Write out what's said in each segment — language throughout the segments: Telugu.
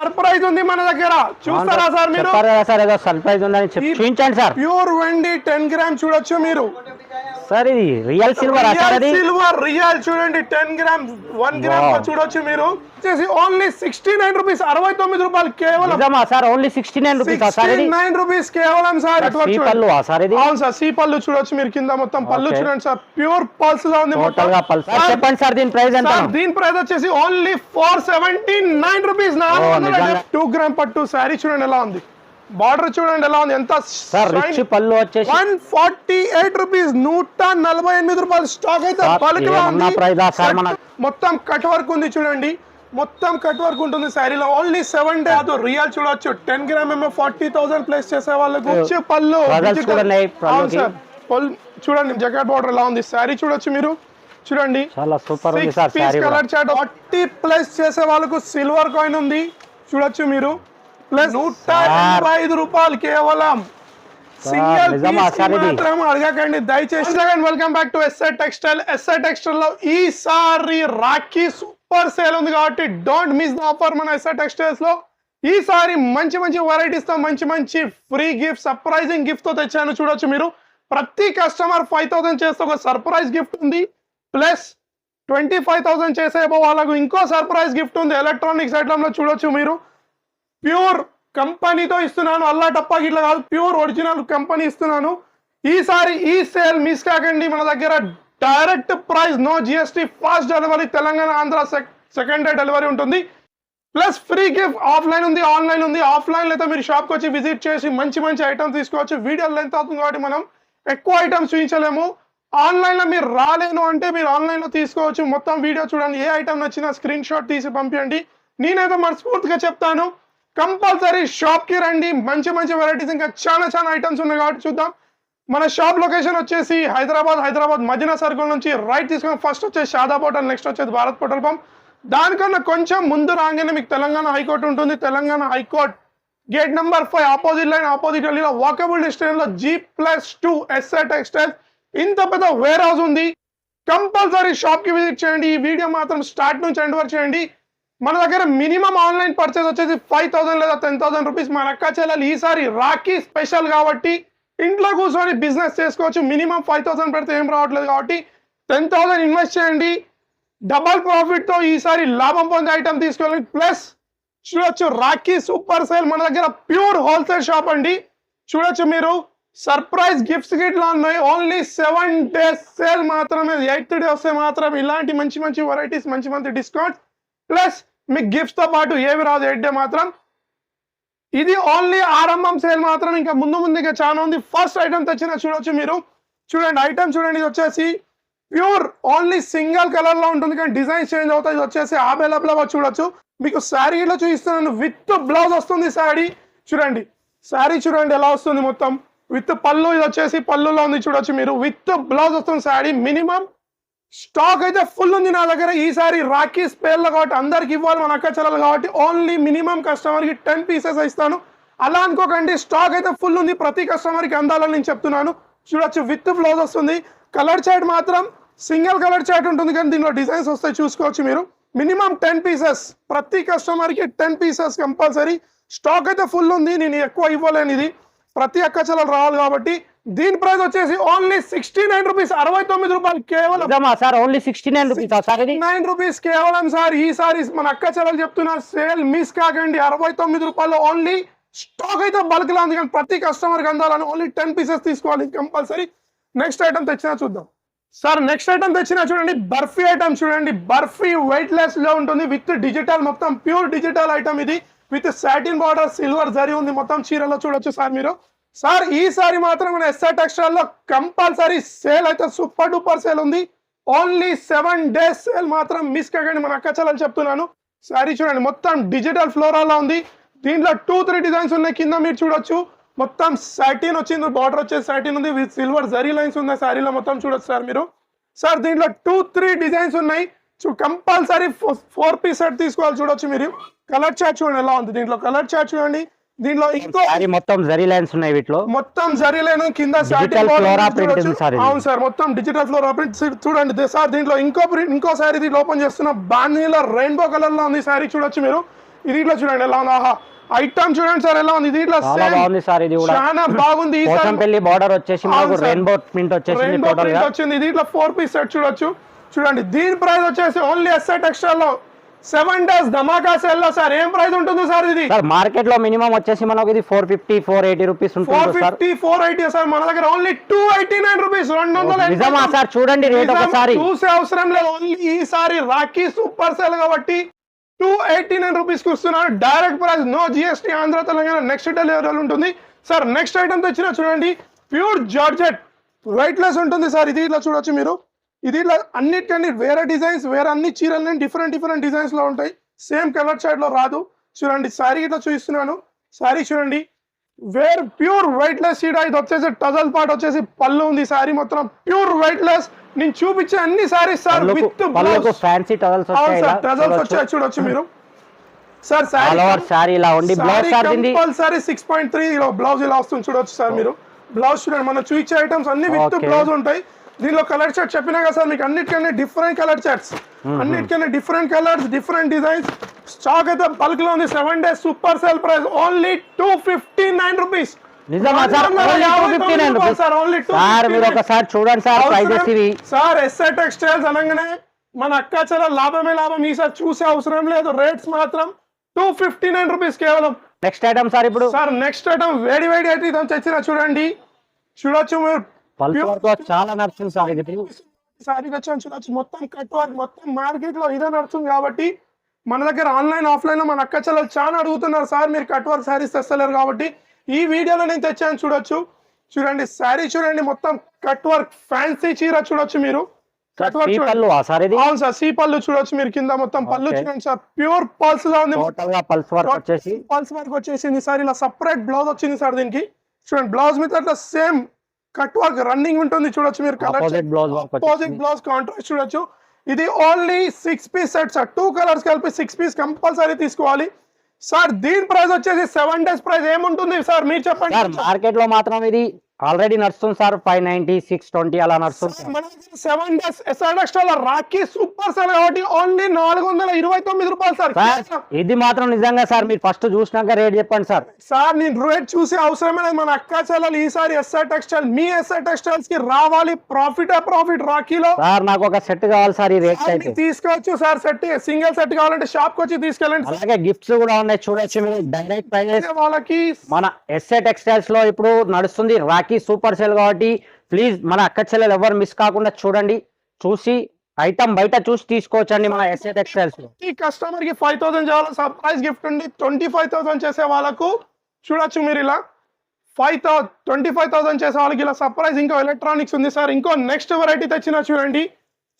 సర్ప్రైజ్ ఉంది మన దగ్గర. చూస్తారా సార్ మీరు? సర్ప్రైజ్ ఉందని చూపించండి సార్. ప్యూర్ వెండి టెన్ గ్రామ్ చూడొచ్చు మీరు. సార్ ఇది real silver sir silver real చూడండి టెన్ గ్రామ్ వన్ గ్రామ్. చూడొచ్చు మీరు. వచ్చేసి ఓన్లీ సిక్స్టీ నైన్ రూపీస్ అరవై తొమ్మిది రూపాయలు కేవలం నిజమా sir? Only sixty nine rupees sir nine rupees కేవలం సార్. పళ్ళు సార్ ఇది? అవును సార్ సీ పళ్ళు చూడొచ్చు మీరు కింద మొత్తం పళ్ళు. చూడండి సార్. ప్యూర్ పల్స్ లా ఉంది సార్ సార్, చెప్పండి సార్ దీని ప్రైస్ ఎంత? సార్, దీని ప్రైస్ వచ్చేసి only four seventy nine rupees? Two gram పట్టు శారీ చూడండి ఎలా ఉంది. బార్డర్ చూడండి ఎలా ఉంది ఎంత పళ్ళు వచ్చేసి వన్ ఫార్టీ ఎయిట్ రూపీస్ నూట నలభై ఎనిమిది రూపాయలు స్టాక్ అయితే మొత్తం కట్ వర్క్ ఉంది చూడండి. మొత్తం కట్ వర్క్ ఉంటుంది శారీలో ఓన్లీ సెవెన్ డే అది రియల్ చూడొచ్చు. టెన్ గ్రామ్ ఏమో ఫార్టీ థౌసండ్ ప్లేస్ చేసే వాళ్ళకి వచ్చే పళ్ళు చూడండి జకెట్ బార్డర్ ఎలా ఉంది. శారీ చూడొచ్చు మీరు. చూడండి. చాలా super colour chart forty plus చేసే వాళ్ళకు సిల్వర్ కాయిన్ ఉంది. చూడొచ్చు మీరు. ప్లస్ నూట. ఎనభై ఐదు రూపాయలు కేవలం. సింగిల్? మాత్రం అడగకండి దయచేసి. Welcome back to SR textile. SR టెక్స్టైల్లో ఈసారి రాఖీ సూపర్ సేల్ ఉంది కాబట్టి డోంట్ మిస్ ద ఆఫర్ మన ఎస్ఆర్ టెక్స్టైల్స్లో ఈసారి మంచి మంచి varieties తో మంచి మంచి ఫ్రీ గిఫ్ట్ సర్ప్రైజింగ్ గిఫ్ట్తో తెచ్చాను చూడొచ్చు మీరు. ప్రతి కస్టమర్ ఫైవ్ థౌసండ్ చేస్తే ఒక సర్ప్రైజ్ గిఫ్ట్ ఉంది. ప్లస్ ట్వంటీ ఫైవ్ థౌసండ్ చేసే వాళ్ళకు ఇంకో సర్ప్రైజ్ గిఫ్ట్ ఉంది. ఎలక్ట్రానిక్స్ ఐటమ్లో చూడొచ్చు మీరు. ప్యూర్ కంపెనీతో ఇస్తున్నాను. అల్లా టప్పా గిట్ల కాదు ప్యూర్ ఒరిజినల్ కంపెనీ ఇస్తున్నాను. ఈసారి ఈ సేల్ మిస్ కాకండి. మన దగ్గర direct price no GST fast delivery Telangana Andhra second day delivery ఉంటుంది. ప్లస్ ఫ్రీ గిఫ్ట్ ఆఫ్లైన్ ఉంది ఆన్లైన్ ఉంది. ఆఫ్లైన్లో అయితే మీరు షాప్కి వచ్చి విజిట్ చేసి మంచి మంచి ఐటమ్స్ తీసుకోవచ్చు. వీడియో లెంత్ అవుతుంది కాబట్టి మనం ఎక్కువ ఐటమ్స్ చూపించలేము. ఆన్లైన్లో మీరు రాలేను అంటే మీరు ఆన్లైన్లో తీసుకోవచ్చు. మొత్తం వీడియో చూడండి. ఏ ఐటమ్ నచ్చినా స్క్రీన్ షాట్ తీసి పంపించండి నేనైతే మనస్ఫూర్తిగా చెప్తాను. కంపల్సరీ షాప్కి రండి. మంచి మంచి వెరైటీస్ ఇంకా చాలా చాలా ఐటమ్స్ ఉన్నాయి కాబట్టి చూద్దాం. మన షాప్ లొకేషన్ వచ్చేసి హైదరాబాద్ హైదరాబాద్ మదీనా సర్కిల్ నుంచి రైట్ తీసుకొని ఫస్ట్ వచ్చేసి షాదాబ్ హోటల్ నెక్స్ట్ వచ్చేది భారత్ పెట్రోల్ పంప్ దానికన్నా కొంచెం ముందు రాగానే మీకు తెలంగాణ హైకోర్టు ఉంటుంది. Telangana high court gate number five opposite lane opposite గల్లీలో వాకబుల్ డిస్టెన్స్లో G plus two SR textile ఇంత పెద్ద వేర్ హౌస్ ఉంది. కంపల్సరీ షాప్కి విజిట్ చేయండి. ఈ వీడియో మాత్రం స్టార్ట్ నుంచి ఎండ్ వరకు చేయండి. మన దగ్గర మినిమం ఆన్లైన్ పర్చేస్ వచ్చేసి ఫైవ్ థౌసండ్ లేదా టెన్ థౌసండ్ రూపీస్ మన అక్క చెల్లెలు ఈసారి రాఖీ స్పెషల్ కాబట్టి ఇంట్లో కూర్చొని బిజినెస్ చేసుకోవచ్చు. మినిమం ఫైవ్ థౌసండ్ పెడితే ఏం రావట్లేదు కాబట్టి టెన్ థౌసండ్ ఇన్వెస్ట్ చేయండి. డబల్ ప్రాఫిట్తో ఈసారి లాభం పొందే ఐటమ్ తీసుకోవాలి. ప్లస్ చూడొచ్చు రాఖీ సూపర్ సేల్ మన దగ్గర ప్యూర్ హోల్సేల్ షాప్ అండి. చూడొచ్చు మీరు. సర్ప్రైజ్ గిఫ్ట్స్ గిట్లా ఉన్నాయి. ఓన్లీ సెవెన్ డేస్ సేల్ మాత్రమే. ఎయిత్ డే వస్తే మాత్రం ఇలాంటి మంచి మంచి వెరైటీస్ మంచి మంచి డిస్కౌంట్ ప్లస్ మీకు గిఫ్ట్స్తో పాటు ఏవి రాదు ఎయిట్ మాత్రం. ఇది ఓన్లీ ఆరంభం సేల్ మాత్రం ఇంకా ముందు ముందు ఇంకా చాలా ఉంది. ఫస్ట్ ఐటమ్ తెచ్చిన చూడొచ్చు మీరు. చూడండి ఐటమ్ చూడండి ఇది వచ్చేసి ప్యూర్ ఓన్లీ సింగిల్ కలర్లో ఉంటుంది కానీ డిజైన్ చేంజ్ అవుతాయి. ఇది వచ్చేసి అవైలబుల్గా చూడొచ్చు. మీకు శారీలో చూపిస్తున్నాను. విత్ బ్లౌజ్ వస్తుంది శారీ చూడండి శారీ చూడండి ఎలా వస్తుంది మొత్తం. విత్ పళ్ళు ఇది వచ్చేసి పళ్ళులో ఉంది చూడొచ్చు మీరు. విత్ బ్లౌజ్ వస్తుంది శారీ మినిమం స్టాక్ అయితే ఫుల్ ఉంది నా దగ్గర. ఈసారి రాఖీ స్పేర్లో కాబట్టి అందరికి ఇవ్వాలి మన అక్క చెల్లెలు కాబట్టి ఓన్లీ మినిమం కస్టమర్కి టెన్ పీసెస్ ఇస్తాను. అలా అనుకోకండి స్టాక్ అయితే ఫుల్ ఉంది. ప్రతి కస్టమర్కి అందాలని నేను చెప్తున్నాను. చూడొచ్చు విత్ బ్లౌజ్ వస్తుంది. కలర్ చాట్ మాత్రం సింగిల్ కలర్ చాట్ ఉంటుంది కానీ దీనిలో డిజైన్స్ వస్తాయి చూసుకోవచ్చు మీరు. మినిమం టెన్ పీసెస్ ప్రతి కస్టమర్కి టెన్ పీసెస్ కంపల్సరీ స్టాక్ అయితే ఫుల్ ఉంది నేను ఎక్కువ ఇవ్వలేను ఇది ప్రతి అక్క చెల్లెలు రావాలి కాబట్టి దీని ప్రైస్ వచ్చేసి ఓన్లీ సిక్స్టీ నైన్ రూపీస్ అరవై తొమ్మిది రూపాయలు కేవలం sir? Only sixty nine rupees sir nine rupees కేవలం సార్. ఈసారి మన అక్క చెల్లెలు చెప్తున్నా సేల్ మిస్ కాకండి. అరవై తొమ్మిది రూపాయలు ఓన్లీ స్టాక్ అయితే బల్క్ లా ఉంది కానీ ప్రతి కస్టమర్కి అందాలని ఓన్లీ టెన్ పీసెస్ తీసుకోవాలి కంపల్సరీ. నెక్స్ట్ ఐటమ్ తెచ్చినా చూద్దాం. సార్ నెక్స్ట్ ఐటమ్ తెచ్చినా చూడండి బర్ఫీ ఐటమ్ చూడండి. బర్ఫీ వెయిట్ లెస్లో ఉంటుంది. విత్ డిజిటల్ మొత్తం ప్యూర్ డిజిటల్ ఐటమ్ ఇది. With satin border silver zari ఉంది. మొత్తం చీరలో చూడొచ్చు సార్ మీరు. సార్ ఈసారి మాత్రం మన ఎస్ఆర్ టెక్స్టైల్ కంపల్సరీ సేల్ అయితే సూపర్ డూపర్ సేల్ ఉంది. ఓన్లీ సెవెన్ డేస్ సేల్ మాత్రం మిస్ కాకండి మన అక్క చెల్లెలు చెప్తున్నాను. సారీ చూడండి మొత్తం డిజిటల్ ఫ్లోరాలో ఉంది. దీంట్లో టూ త్రీ డిజైన్స్ ఉన్నాయి కింద మీరు చూడొచ్చు. మొత్తం సాటిన్ వచ్చింది బార్డర్ వచ్చేసి సాటిన్ ఉంది విత్ సిల్వర్ జరీ లైన్స్ ఉన్నాయి శారీలో మొత్తం చూడొచ్చు సార్ మీరు. సార్ దీంట్లో టూ త్రీ డిజైన్స్ ఉన్నాయి. కంపల్సరీ ఫోర్ పీస్ సెట్ తీసుకోవాలి చూడొచ్చు మీరు. కలర్ చాట్ చూడండి ఎలా ఉంది దీంట్లో? కలర్ చాట్ చూడండి. దీంట్లో ఇంకో మొత్తం జరీ లైన్స్ ఉన్నాయి వీటిలో. మొత్తం కింద. ఉంది సార్ ఇది. అవును సార్ మొత్తం డిజిటల్ ఫ్లోరా ప్రింట్ చూడండి సార్ దీంట్లో ఇంకో print- ఇంకో సారీ దీంట్లో ఓపెన్ చేస్తున్న బాంధీలో రెయిన్బో కలర్లో ఉంది సారీ చూడొచ్చు మీరు. ఇది ఇట్లా చూడండి ఎలా ఉంది. ఆహా ఐటమ్ చూడండి సార్ ఎలా ఉంది. ఇది same. బాగుంది సార్ ఇది కూడా. చాలా బాగుంది. ఈ సారి బార్డర్ వచ్చేసి. రెయిన్బో ప్రింట్ రెయిన్బో ప్రింట్ వచ్చింది. ఇది ఇట్లా ఫోర్ పీస్ సెట్ చూడొచ్చు. చూడండి దీని ప్రైస్ వచ్చేసి ఓన్లీ ఎస్ఐ టెక్స్టైల్లో సెవెన్ డేస్ ధమాకా సేల్లో సార్ ఏం ప్రైస్ ఉంటుంది సార్ ఇది? సార్ మార్కెట్లో మినిమం వచ్చేసి మనకు ఇది four fifty four eighty rupees four fifty four eighty sir మన దగ్గర only two eighty nine rupees రెండు వందల నిజమా సార్? చూడండి రేట్ ఒకసారి. చూసే అవసరం లేదు ఓన్లీ ఈసారి రాఖీ సూపర్ సేల్ కాబట్టి టూ ఎయిటీ నైన్ రూపీస్కి ఇస్తున్నారు direct price no GST Andhra Telangana next delivery ఉంటుంది. సార్ నెక్స్ట్ ఐటమ్ తెచ్చిన చూడండి ప్యూర్ జార్జెట్ వెయిట్ లెస్ ఉంటుంది సార్ ఇది ఇట్లా చూడొచ్చు మీరు. ఇది ఇట్లా అన్నిటికన్నీ వేరే డిజైన్స్ వేరే అన్ని చీరలు డిఫరెంట్ డిఫరెంట్ డిజైన్స్లో ఉంటాయి. సేమ్ కలర్ షైడ్లో రాదు. చూడండి శారీ ఇట్లా చూపిస్తున్నాను. శారీ చూడండి. వేర్ ప్యూర్ వెయిట్ లెస్ సీడా ఇది వచ్చేసి టజల్ పార్ట్ వచ్చేసి పళ్ళు ఉంది సారీ మొత్తం. ప్యూర్ వెయిట్ లెస్ నేను చూపించే అన్ని saris sir with fancy sir tassels వచ్చాయి చూడొచ్చు మీరు. సార్ శారీ ఇలా blouse sir compulsory six point three blouse ఇలా వస్తుంది చూడొచ్చు సార్ మీరు. బ్లౌజ్ చూడండి మనం చూపించే ఐటమ్స్ అన్ని విత్. బ్లౌజ్ ఉంటాయి. దీనిలో కలర్ షర్ట్ చెప్పినా కదా సార్ మీకు అన్నిటికన్నా డిఫరెంట్ కలర్ షర్ట్స్ అన్నిటికన్నా different colours different designs stock అయితే బల్క్లో ఉంది seven days super sale price only two fifty nine rupees ఒకసారి చూడండి సార్ సార్. ఎస్ఐ టెక్స్టైల్స్ అనగానే మన అక్క చాలా లాభమే లాభం ఈసారి చూసే అవసరం లేదు. రేట్స్ మాత్రం టూ ఫిఫ్టీ నైన్ రూపీస్ కేవలం. నెక్స్ట్ ఐటమ్ సార్ ఇప్పుడు. సార్ నెక్స్ట్ ఐటమ్ వేడి వేడి అయితే తెచ్చిన చూడండి. చూడొచ్చు మీరు. పల్స్ వర్క్ చాలా నడుస్తుంది సార్ ఇది. సారీ తెచ్చాను చూడొచ్చు మొత్తం కట్ వర్క్ మొత్తం మార్కెట్లో ఇదే నడుస్తుంది కాబట్టి మన దగ్గర ఆన్లైన్ ఆఫ్లైన్లో మన అక్క చెల్లెలు చాలా అడుగుతున్నారు సార్ మీరు కట్ వర్క్ శారీస్ తెస్తలేరు కాబట్టి ఈ వీడియోలో నేను తెచ్చాను చూడొచ్చు. చూడండి శారీ చూడండి మొత్తం కట్ వర్క్ ఫ్యాన్సీ చీర చూడొచ్చు మీరు. సార్ కట్ వర్క్ సార్ అవును సార్ సీ పళ్ళు చూడొచ్చు మీరు కింద మొత్తం పళ్ళు. చూడండి సార్ ప్యూర్ పల్స్ లా ఉంది. పల్స్ వర్క్ వచ్చేసి. పల్స్ వర్క్ వచ్చేసింది సార్ ఇలా సపరేట్ బ్లౌజ్ వచ్చింది సార్ దీనికి. చూడండి బ్లౌజ్ మీద సేమ్ కట్ వర్క్ రన్నింగ్ ఉంటుంది చూడొచ్చు మీరు కలర్ ఆపోజిట్ బ్లౌజ్ కాంట్రాస్ట్ చూడొచ్చు. ఇది only six piece set sir two colours కలిపి సిక్స్ పీస్ కంపల్సరీ తీసుకోవాలి. సార్ దీని ప్రైస్ వచ్చేసి సెవెన్ డేస్ ప్రైస్ ఏముంటుంది? సార్ మీరు చెప్పండి. మార్కెట్లో మాత్రం ఇది ఆల్రెడీ నడుస్తుంది sir five ninety six twenty అలా నడుస్తుంది. Seven days Rakhi super sir కాబట్టి ఓన్లీ నాలుగు వందల ఇరవై తొమ్మిది రూపాయలు సార్. ఇది మాత్రం నిజంగా సార్ మీరు ఫస్ట్ చూసినాక రేట్ చెప్పండి సార్. సార్ నేను రేట్ చూసే అవసరమే లేదు. మన అక్క చెల్లెలు ఈసారి ఎస్ఆర్ టెక్స్టైల్ మీ ఎస్ఆర్ టెక్స్టైల్స్కి రావాలి ప్రాఫిట్ ప్రాఫిట్ రాఖీలో. సార్ నాకు ఒక సెట్ కావాలి సార్ ఈ రేట్ అయితే. తీసుకోవచ్చు సార్ సెట్ సింగిల్ సెట్ కావాలంటే షాప్కి వచ్చి తీసుకెళ్ళండి అలాగే గిఫ్ట్స్ కూడా ఉన్నాయి చూడొచ్చు మీరు. డైరెక్ట్ ప్రైజెస్ వాళ్ళకి మన ఎస్ఏ టెక్స్టైల్స్లో ఇప్పుడు నడుస్తుంది రాఖీ సూపర్ సేల్ కాబట్టి ప్లీజ్ మన అక్క చెల్లెలు ఎవరు మిస్ కాకుండా చూడండి. చూసి ఐటమ్ బయట చూసి తీసుకోవచ్చండి మన ఎస్ఏ టెక్స్టైల్స్ ఈ కస్టమర్కి ఫైవ్ థౌసండ్ చేయాలి సర్ప్రైజ్ గిఫ్ట్ ఉంది. ట్వంటీ ఫైవ్ థౌసండ్ చేసే వాళ్ళకు చూడొచ్చు మీరు ఇలా. Five thou twenty five thousand చేసే వాళ్ళకి ఇలా సర్ప్రైజ్ ఇంకో ఎలక్ట్రానిక్స్ ఉంది సార్. ఇంకో నెక్స్ట్ వెరైటీ తెచ్చిన చూడండి.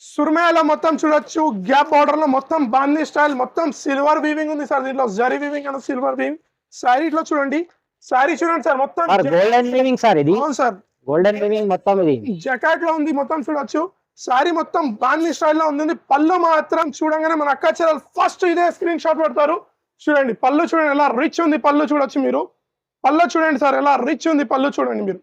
సుర్మేలో మొత్తం చూడొచ్చు. గ్యాప్ బార్డర్లో మొత్తం బాందీ స్టైల్ మొత్తం సిల్వర్ వీవింగ్ ఉంది సార్. దీంట్లో zari weaving and silver weaving sari ఇట్లా చూడండి. శారీ చూడండి సార్ మొత్తం సార్ గోల్డెన్ వీవింగ్ సార్ ఇది. అవును సార్. గోల్డెన్ వీవింగ్ మొత్తం ఇది. జకాట్లో ఉంది మొత్తం చూడొచ్చు. సారీ మొత్తం బాందీ స్టైల్లో ఉంది. పళ్ళు మాత్రం చూడంగానే మన అక్క చెల్లెలు ఫస్ట్ ఇదే స్క్రీన్ షాట్ పెడతారు. చూడండి పళ్ళు చూడండి ఎలా రిచ్ ఉంది పళ్ళు చూడొచ్చు మీరు. పళ్ళు చూడండి సార్ ఎలా రిచ్ ఉంది పళ్ళు చూడండి మీరు.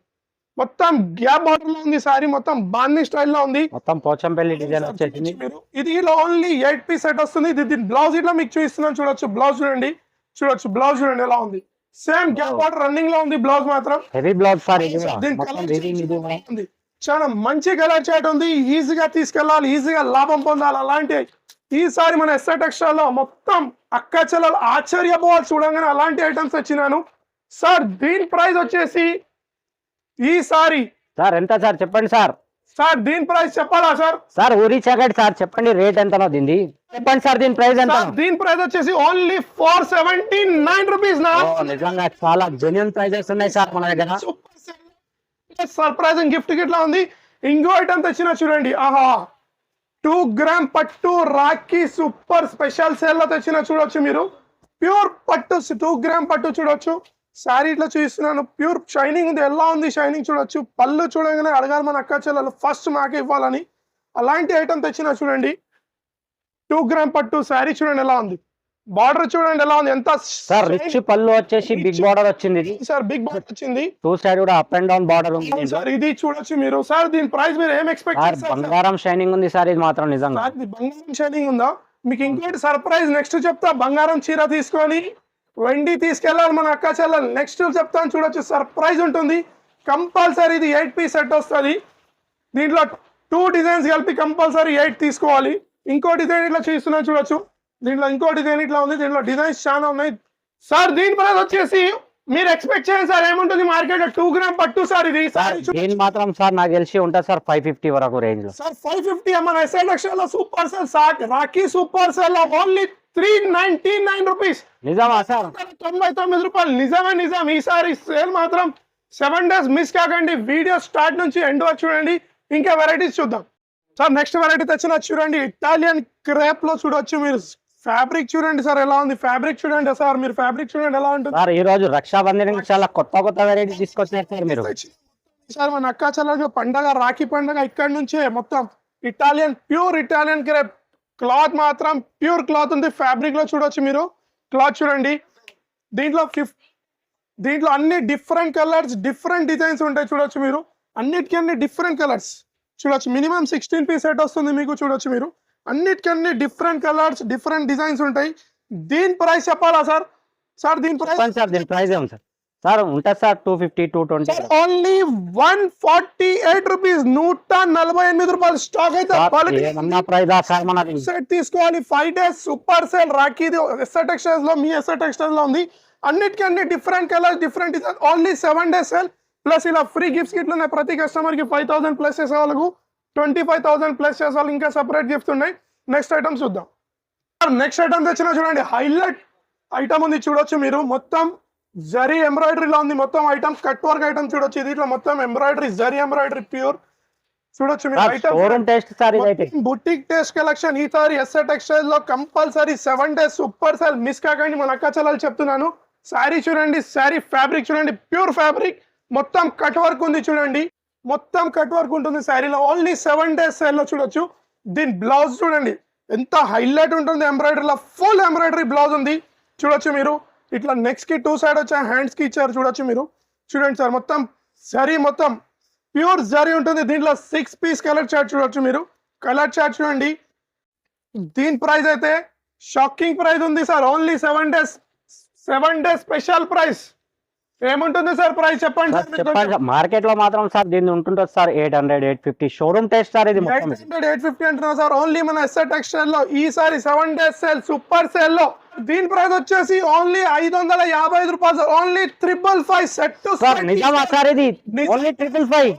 మొత్తం గ్యాప్ బార్డర్లో ఉంది సారీ మొత్తం బాందీ స్టైల్లో ఉంది. మొత్తం పోచంపల్లి డిజైన్ వచ్చేసింది. మీరు. ఇది ఓన్లీ ఎయిట్ పీస్ సెట్ వస్తుంది. ఇది బ్లౌజ్ ఇట్లా మీకు చూపిస్తున్నాను. చూడొచ్చు బ్లౌజ్ చూడండి. చూడొచ్చు బ్లౌజ్ చూడండి ఎలా ఉంది. సేమ్ గ్యాప్ బార్డర్ రన్నింగ్లో ఉంది బ్లౌజ్ మాత్రం. హెవీ బ్లౌజ్ సార్ ఇది. చాలా మంచి కలర్ చాట్ ఉంది. ఈజీగా తీసుకెళ్ళాలి ఈజీగా లాభం పొందాలి. అలాంటి ఈసారి మన ఎస్ఆర్ టెక్స్టైల్లో మొత్తం అక్క చెల్లెలు ఆశ్చర్యపోవాలి చూడంగానే అలాంటి ఐటమ్స్ వచ్చినాను సార్ దీని ప్రైస్ వచ్చేసి ఈసారి సార్ ఎంత సార్ చెప్పండి సార్ సార్ దీని ప్రైస్ చెప్పాలా సార్? సార్ ఊరి చాకట్ సార్ చెప్పండి రేట్ ఎంతనో దీన్ని చెప్పండి సార్ దీని ప్రైస్ ఎంత దీని ప్రైస్ వచ్చేసి only four seventy nine rupees నా. నిజంగా చాలా జెన్యున్ ప్రైజెస్ ఉన్నాయి సార్ మన దగ్గర. సర్ప్రైజింగ్ గిఫ్ట్ గిట్లా ఉంది. ఇంకో ఐటమ్ తెచ్చిన చూడండి. ఆహా. టూ గ్రామ్ పట్టు రాఖీ సూపర్ స్పెషల్ సేల్లో తెచ్చిన చూడొచ్చు మీరు. ప్యూర్ పట్టు టూ గ్రామ్ పట్టు చూడొచ్చు. శారీ ఇట్లా చూపిస్తున్నాను. ప్యూర్ షైనింగ్ ఉంది. ఎలా ఉంది షైనింగ్ చూడొచ్చు. పళ్ళు చూడగానే అడగాలి మన అక్క చెల్లెలు. ఫస్ట్ మాకే ఇవ్వాలని. అలాంటి ఐటమ్ తెచ్చిన చూడండి. టూ గ్రామ్ పట్టు శారీ చూడండి ఎలా ఉంది. బార్డర్ చూడండి ఎలా ఉంది. ఎంత సార్ రిచ్ పళ్ళు వచ్చేసి బిగ్ బార్డర్ వచ్చింది సార్ బిగ్ బార్డర్ వచ్చింది. టూ సైడ్ కూడా అప్ అండ్ డౌన్ బార్డర్ ఉంది. సార్ ఇది చూడొచ్చు మీరు. సార్ దీని ప్రైస్ మీరు ఏం ఎక్స్పెక్ట్ సార్ చేస్తారు? బంగారం షైనింగ్ ఉంది సార్ ఇది మాత్రం నిజంగా. బంగారం షైనింగ్ ఉందా? మీకు ఇంకోటి సర్ప్రైజ్ నెక్స్ట్ చెప్తా. బంగారం చీర తీసుకొని వెండి తీసుకెళ్ళాలి మన అక్క చెల్లెలు నెక్స్ట్ చెప్తాను చూడొచ్చు. సర్ప్రైజ్ ఉంటుంది. కంపల్సరీ ఇది ఎయిట్ పీస్ సెట్ వస్తుంది. దీంట్లో టూ డిజైన్స్ కలిపి కంపల్సరీ ఎయిట్ తీసుకోవాలి. ఇంకో డిజైన్ ఇట్లా చూస్తున్నా చూడొచ్చు. దీంట్లో ఇంకో డిజైన్ ఇట్లా ఉంది. దీంట్లో డిజైన్స్ చాలా ఉన్నాయి. సార్ దీని ప్రైస్ వచ్చేసి మీరు ఎక్స్పెక్ట్ చేయండి సార్ ఏముంటుంది? మార్కెట్లో టూ గ్రామ్ పట్టు సార్ ఇది. సార్ దీని మాత్రం సార్ నాకు తెలిసి ఉంటుంది సార్ ఫైవ్ ఫిఫ్టీ వరకు రేంజ్లో. సార్ ఫైవ్ ఫిఫ్టీ మన ఎస్ఐ లక్షల సూపర్ సెల్ సాక్ Rakhi super sale only three ninety nine rupees నిజమా సార్? తొంభై తొమ్మిది రూపాయలు. నిజమే నిజం. ఈసారి సేల్ మాత్రం సెవెన్ డేస్ మిస్ కాకండి. వీడియో స్టార్ట్ నుంచి ఎండ్ వరకు చూడండి. ఇంకా వెరైటీస్ చూద్దాం. సార్ నెక్స్ట్ వెరైటీ తెచ్చిన చూడండి. ఇటాలియన్ క్రేప్లో చూడొచ్చు మీరు. ఫ్యాబ్రిక్ చూడండి సార్ ఎలా ఉంది? ఫ్యాబ్రిక్ చూడండి సార్ మీరు ఫ్యాబ్రిక్ చూడండి ఎలా ఉంటుంది? సార్ ఈ రోజు రక్షాబంధన్ చాలా కొత్త కొత్త వెరైటీ తీసుకొచ్చినారు సార్ మీరు. సార్ మన అక్క చెల్లెలు పండగ రాఖీ పండగ ఇక్కడ నుంచే మొత్తం Italian pure Italian crepe cloth మాత్రం ప్యూర్ క్లాత్ ఉంది ఫ్యాబ్రిక్లో చూడొచ్చు మీరు. క్లాత్ చూడండి. దీంట్లో ఫిఫ్ దీంట్లో అన్ని డిఫరెంట్ కలర్స్ డిఫరెంట్ డిజైన్స్ ఉంటాయి చూడొచ్చు మీరు. అన్నిటికీ అన్ని డిఫరెంట్ కలర్స్ చూడొచ్చు మినిమం సిక్స్టీన్ పీస్ సెట్ వస్తుంది మీకు చూడొచ్చు మీరు. అన్నిటికీ అన్ని డిఫరెంట్ కలర్స్ డిఫరెంట్ డిజైన్స్ ఉంటాయి. దీని ప్రైస్ చెప్పాలా సార్? సార్ దీని ప్రైస్ సార్ దీని ప్రైస్ ఏం సార్? సార్ ఉంటుంది sir two fifty two twenty only one forty eight rupees నూట నలభై ఎనిమిది రూపాయలు స్టాక్ అయితే సెట్ తీసుకోవాలి. ఫైవ్ డేస్ సూపర్ సేల్ రాఖీది ఎస్ఆర్ టెక్స్టైల్స్లో మీ ఎస్ఆర్ టెక్స్టైల్స్లో ఉంది. అన్నిటికీ అన్ని different colours different design only seven days sale plus ఇలా ఫ్రీ గిఫ్ట్స్ గిట్లు ఉన్నాయి. ప్రతి కస్టమర్కి ఫైవ్ థౌసండ్ ప్లస్ చేసే వాళ్ళకు ట్వంటీ ఫైవ్ థౌసండ్ ప్లస్ చేసే వాళ్ళకి ఇంకా సెపరేట్ గిఫ్ట్స్ ఉన్నాయి. నెక్స్ట్ ఐటమ్ చూద్దాం. నెక్స్ట్ ఐటమ్ తెచ్చిన చూడండి. హైలైట్ ఐటమ్ ఉంది. చూడొచ్చు మీరు. మొత్తం జరీ ఎంబ్రాయిడరీలో ఉంది. మొత్తం ఐటమ్ కట్ వర్క్ ఐటమ్ చూడొచ్చు. ఇది ఇట్లా మొత్తం ఎంబ్రాయిడరీ జరీ ఎంబ్రాయిడరీ ప్యూర్ చూడొచ్చు మీరు సార్ బుటిక్ టేస్ట్ కలెక్షన్ ఈసారి SR టెక్స్టైల్లో compulsory seven days super sale miss కాకండి మన అక్క చెల్లెలు చెప్తున్నాను. శారీ చూడండి శారీ ఫ్యాబ్రిక్ చూడండి. ప్యూర్ ఫ్యాబ్రిక్ మొత్తం కట్ వర్క్ ఉంది చూడండి. మొత్తం కట్ వర్క్ ఉంటుంది శారీలో ఓన్లీ సెవెన్ డేస్ సేల్లో చూడొచ్చు. దీని బ్లౌజ్ చూడండి. ఎంత హైలైట్ ఉంటుంది ఎంబ్రాయిడరీలో ఫుల్ ఎంబ్రాయిడరీ బ్లౌజ్ ఉంది. చూడొచ్చు మీరు. ఇట్లా నెక్స్ట్కి టూ సైడ్ వచ్చా హ్యాండ్స్కి ఇచ్చారు చూడొచ్చు మీరు. చూడండి సార్ మొత్తం జరీ మొత్తం. ప్యూర్ జరీ ఉంటుంది. దీంట్లో సిక్స్ పీస్ కలర్ చార్ట్ చూడొచ్చు మీరు. కలర్ చార్ట్ చూడండి. దీని ప్రైస్ అయితే షాకింగ్ ప్రైస్ ఉంది sir. Only seven days seven days special price ఏముంటుంది సార్ ప్రైస్ చెప్పండి మార్కెట్లో మాత్రం సార్ దీన్ని ఉంటుంటుంది sir eight hundred eight fifty showroom taste sir ఇది ఎయిట్ హండ్రెడ్ ఎయిట్ ఫిఫ్టీ అంటున్నా సార్. ఓన్లీ మన ఎస్ఆర్ టెక్స్టైల్లో ఈసారి సెవెన్ డేస్ సేల్ సూపర్ సేల్లో. దీని ప్రైస్ వచ్చేసి ఓన్లీ ఐదు వందల యాభై ఐదు రూపాయలు. Only triple five set sir నిజమా సార్ ఇది. Only triple five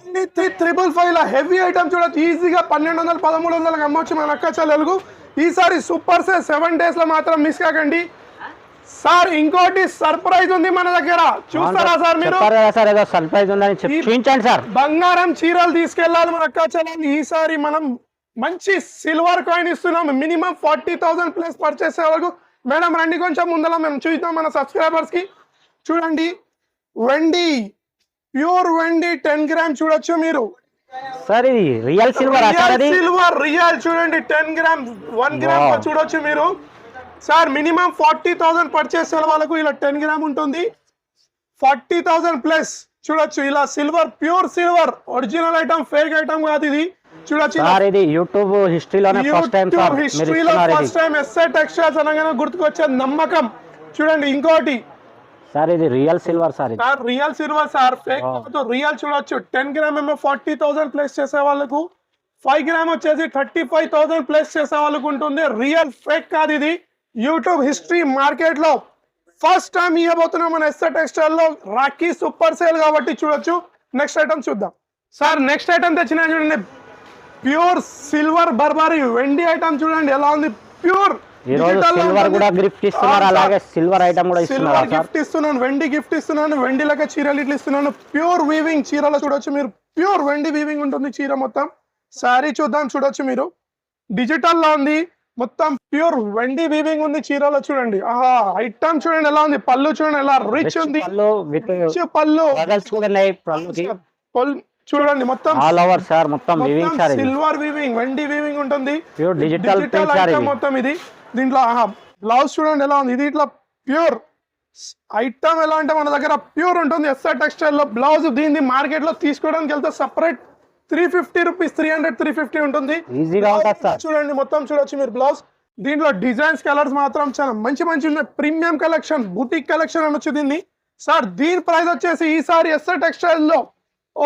triple five లా హెవీ ఐటమ్ చూడొచ్చు. ఈజీగా పన్నెండు వందలు పదమూడు వందలకు అమ్మొచ్చు మన అక్క చెల్లెలకు ఈసారి సూపర్ సేల్ సెవెన్ డేస్లో మాత్రం మిస్ కాకండి. సార్ ఇంకోటి సర్ప్రైజ్ ఉంది మన దగ్గర. చూస్తారా సార్ మీరు? సార్ ఏదో సర్ప్రైజ్ ఉందని చూపించండి సార్ బంగారం చీరలు తీసుకెళ్ళాలి మన అక్క చెల్లెలు ఈసారి మనం మంచి సిల్వర్ కాయిన్ ఇస్తున్నాం. Minimum forty thousand plus purchase వరకు మేడం రండి కొంచెం ముందర మేము చూద్దాం మన సబ్స్క్రైబర్స్కి. చూడండి వెండి ప్యూర్ వెండి టెన్ గ్రామ్ చూడొచ్చు మీరు. సార్ ఇది రియల్ సిల్వర్ సిల్వర్ రియల్ చూడండి టెన్ గ్రామ్ వన్ గ్రామ్. చూడొచ్చు మీరు. Sir minimum forty thousand purchase వాళ్ళకు ఇలా టెన్ గ్రామ్ ఉంటుంది. ఫార్టీ థౌసండ్ ప్లస్ చూడొచ్చు ఇలా silver pure silver original item fake item కాదు ఇది. చూడొచ్చు సార్ ఇది యూట్యూబ్ హిస్టరీలోనే ఫస్ట్ టైం సార్. మీరు హిస్టరీలో ఇస్తున్నారు ఫస్ట్ ఇది. టైం ఎస్ఐ టెక్స్టైల్స్ అనగానే గుర్తుకొచ్చే నమ్మకం. చూడండి ఇంకోటి. సార్ ఇది real silver sir real silver sir. Fake real చూడొచ్చు. టెన్ గ్రామ్ ఏమో ఫార్టీ థౌసండ్ ప్లస్ చేసే వాళ్ళకు. ఫైవ్ గ్రామ్ వచ్చేసి థర్టీ ఫైవ్ థౌసండ్ ప్లస్ చేసే వాళ్ళకు ఉంటుంది. రియల్ ఫేక్ కాదు ఇది. యూట్యూబ్ హిస్టరీ మార్కెట్లో ఫస్ట్ టైం ఇవ్వబోతున్నాం మన ఎస్ఆర్ టెక్స్టైల్లో. రాఖీ సూపర్ సేల్ కాబట్టి చూడొచ్చు. నెక్స్ట్ ఐటమ్ చూద్దాం. సార్ నెక్స్ట్ ఐటమ్ తెచ్చిన చూడండి. ప్యూర్ సిల్వర్ బర్బారీ. వెండి ఐటమ్ చూడండి ఎలా ఉంది? ప్యూర్ సిల్వర్ కూడా గిఫ్ట్ ఇస్తున్నారు అలాగే సిల్వర్ ఐటమ్ కూడా సిల్వర్ గిఫ్ట్ ఇస్తున్నాను వెండి గిఫ్ట్ ఇస్తున్నాను వెండి లెక్క చీరలు ఇట్లా ఇస్తున్నాను. ప్యూర్ వీవింగ్ చీరలో చూడొచ్చు మీరు. ప్యూర్ వెండి వీవింగ్ ఉంటుంది చీర మొత్తం. శారీ చూద్దాం చూడొచ్చు మీరు. డిజిటల్లో ఉంది. మొత్తం ప్యూర్ వెండి వీవింగ్ ఉంది చీరలో చూడండి. ఆహా ఐటమ్ చూడండి ఎలా ఉంది? పళ్ళు చూడండి ఎలా రిచ్ ఉంది. పళ్ళు చూడండి మొత్తం ఆల్ ఓవర్ సార్ మొత్తం వివింగ్ సార్ సిల్వర్ వీవింగ్ వెండి వీవింగ్ ఉంటుంది. Pure digital digital sir item ఇది. మొత్తం ఇది. దీంట్లో బ్లౌజ్ చూడండి ఎలా ఉంది. ఇది ఇట్లా ప్యూర్ ఐటమ్ ఎలా అంటే మన దగ్గర ప్యూర్ ఉంటుంది. ఎస్ఆర్ టెక్స్టైల్లో బ్లౌజ్ దీన్ని మార్కెట్లో తీసుకోవడానికి వెళ్తే separate three fifty rupees three hundred three fifty ఉంటుంది. ఈజీగా ఉంటుంది సార్ చూడండి మొత్తం చూడొచ్చు మీరు బ్లౌజ్ దీంట్లో డిజైన్స్ కలర్స్ మాత్రం చాలా మంచి మంచి ఉన్నాయి. ప్రీమియం కలెక్షన్ బుటిక్ కలెక్షన్ అనొచ్చు దీన్ని. సార్ దీని ప్రైస్ వచ్చేసి ఈసారి ఎస్ఆర్ టెక్స్టైల్లో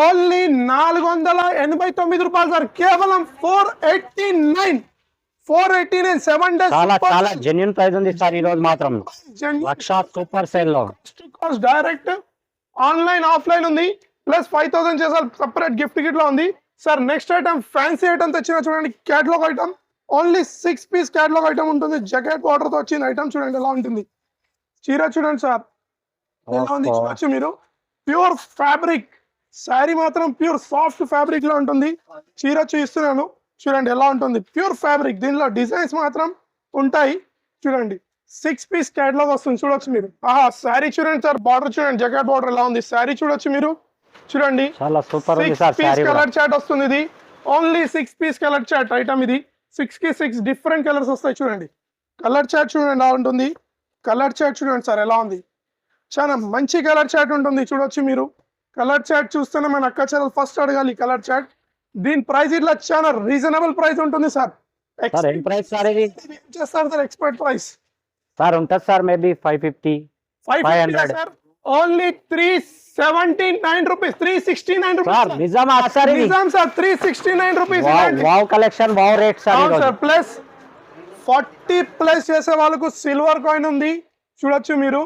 ఓన్లీ నాలుగు వందల ఎనభై తొమ్మిది రూపాయలు సార్. కేవలం four eighty nine. Four eighty nine seven days చాలా చాలా జెన్యున్ ప్రైస్ ఉంది సార్ ఈ రోజు మాత్రం లక్ష సూపర్ సేల్లో. కాస్ట్ డైరెక్ట్ ఆన్లైన్ ఆఫ్లైన్ ఉంది. ప్లస్ ఫైవ్ థౌసండ్ చేసారు సపరేట్ గిఫ్ట్ గిట్లో ఉంది. Sir next item fancy item తెచ్చిన చూడండి. Catalogue item only six piece catalogue item ఉంటుంది. జకెట్ వాటర్తో వచ్చిన ఐటమ్ చూడండి ఎలా ఉంటుంది. చీర చూడండి సార్. ఎలా ఉంది. చూడొచ్చు మీరు. ప్యూర్ ఫ్యాబ్రిక్ శారీ మాత్రం ప్యూర్ సాఫ్ట్ ఫ్యాబ్రిక్లో ఉంటుంది. చీర చూపిస్తున్నాను చూడండి ఎలా ఉంటుంది. Pure fabric. దీనిలో డిజైన్స్ మాత్రం ఉంటాయి. చూడండి. సిక్స్ పీస్ క్యాట్లాగ్ వస్తుంది. చూడొచ్చు మీరు. ఆహా శారీ చూడండి సార్. బార్డర్ చూడండి. జకెట్ బార్డర్ ఎలా ఉంది? శారీ చూడొచ్చు మీరు. చూడండి. పీస్ కలర్ చాట్ వస్తుంది ఇది. Only six piece colour chart item ఇది. సిక్స్కి సిక్స్ డిఫరెంట్ కలర్స్ వస్తాయి చూడండి. కలర్ చాట్ చూడండి ఎలా ఉంటుంది. కలర్ చాట్ చూడండి సార్ ఎలా ఉంది. చాలా మంచి కలర్ చాట్ ఉంటుంది. చూడొచ్చు మీరు. కలర్ చాట్ చూస్తేనే మన అక్క చెల్లెలు ఫస్ట్ అడగాలి కలర్ చాట్ దీని ప్రైస్ ఇట్లా చాలా రీజనబుల్ ప్రైస్ ఉంటుంది సార్. ప్రైస్ సార్ ఇది? చేస్తారు సార్ ఎక్స్పర్ట్ ప్రైస్ సార్ ఉంటుంది sir maybe five fifty five 500. Sir? Only three seventy nine rupees three sixty nine rupees నిజమా sir Nizam sir three sixty nine rupees wow collection wow rate sir sir plus forty plus చేసే వాళ్ళకు సిల్వర్ కాయిన్ ఉంది. చూడొచ్చు మీరు.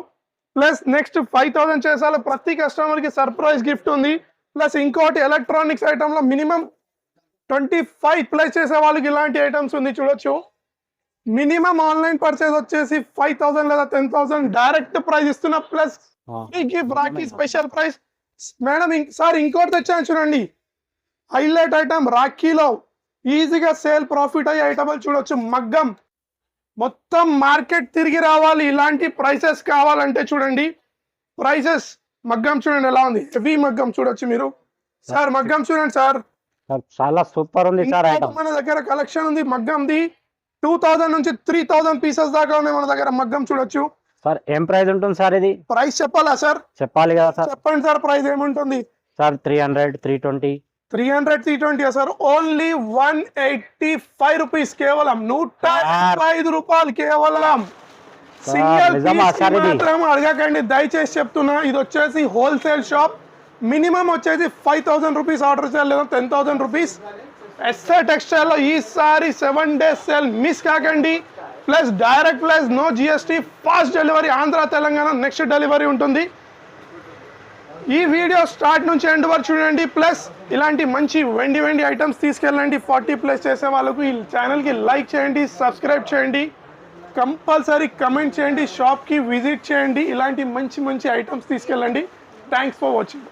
ప్లస్ నెక్స్ట్ ఫైవ్ థౌసండ్ చేసే వాళ్ళు ప్రతి కస్టమర్కి సర్ప్రైజ్ గిఫ్ట్ ఉంది. ప్లస్ ఇంకోటి ఎలక్ట్రానిక్స్ ఐటమ్లో మినిమం ట్వంటీ ఫైవ్ ప్లస్ చేసే వాళ్ళకి ఇలాంటి ఐటమ్స్ ఉంది చూడొచ్చు. మినిమం ఆన్లైన్ పర్చేస్ వచ్చేసి ఫైవ్ థౌసండ్ లేదా టెన్ థౌసండ్ డైరెక్ట్ ప్రైస్ ఇస్తున్న plus Rakhi special price madam sir ఇంకోటి తెచ్చాను చూడండి. హైలైట్ ఐటమ్ రాఖీలో ఈజీగా సేల్ ప్రాఫిట్ అయ్యే ఐటమ్ చూడొచ్చు. మగ్గం. మొత్తం మార్కెట్ తిరిగి రావాలి. ఇలాంటి ప్రైసెస్ కావాలంటే చూడండి. ప్రైసెస్ మగ్గం చూడండి ఎలా ఉంది. హెవీ మగ్గం చూడొచ్చు మీరు. సార్ మగ్గం చూడండి సార్ చాలా సూపర్ ఉంది సార్ మన దగ్గర కలెక్షన్ ఉంది మగ్గంది. టూ థౌసండ్ నుంచి త్రీ థౌసండ్ పీసెస్ దాకా ఉన్నాయి మన దగ్గర మగ్గం చూడొచ్చు. సార్ ఏం ప్రైస్ ఉంటుంది సార్ ఇది? ప్రైస్ చెప్పాలా సార్ చెప్పాలి కదా సార్ చెప్పండి సార్ ప్రైస్ ఏముంటుంది? Sir three hundred three twenty three hundred three twenty sir? Only one eighty five rupees కేవలం. నూట. ఐదు రూపాయలు కేవలం. సింగిల్? మాత్రం అడగకండి. దయచేసి చెప్తున్నా ఇది వచ్చేసి హోల్సేల్ షాప్ మినిమం వచ్చేసి ఫైవ్ థౌసండ్ రూపీస్ ఆర్డర్ చేయాలి లేదా టెన్ థౌసండ్ రూపీస్ ఎస్ఆర్ టెక్స్టైల్లో ఈసారి సెవెన్ డేస్ సేల్ మిస్ కాకండి. Plus direct plus no GST fast delivery Andhra Telangana next delivery ఉంటుంది. ఈ వీడియో స్టార్ట్ నుంచి ఎండ్ వరకు చూడండి. ప్లస్ ఇలాంటి మంచి వెండి వెండి ఐటమ్స్ తీసుకెళ్ళండి. ఫార్టీ ప్లస్ చేసే వాళ్ళకు ఈ ఛానల్కి లైక్ చేయండి సబ్స్క్రైబ్ చేయండి. కంపల్సరీ కమెంట్ చేయండి. షాప్కి విజిట్ చేయండి. ఇలాంటి మంచి మంచి ఐటమ్స్ తీసుకెళ్ళండి. Thanks for watching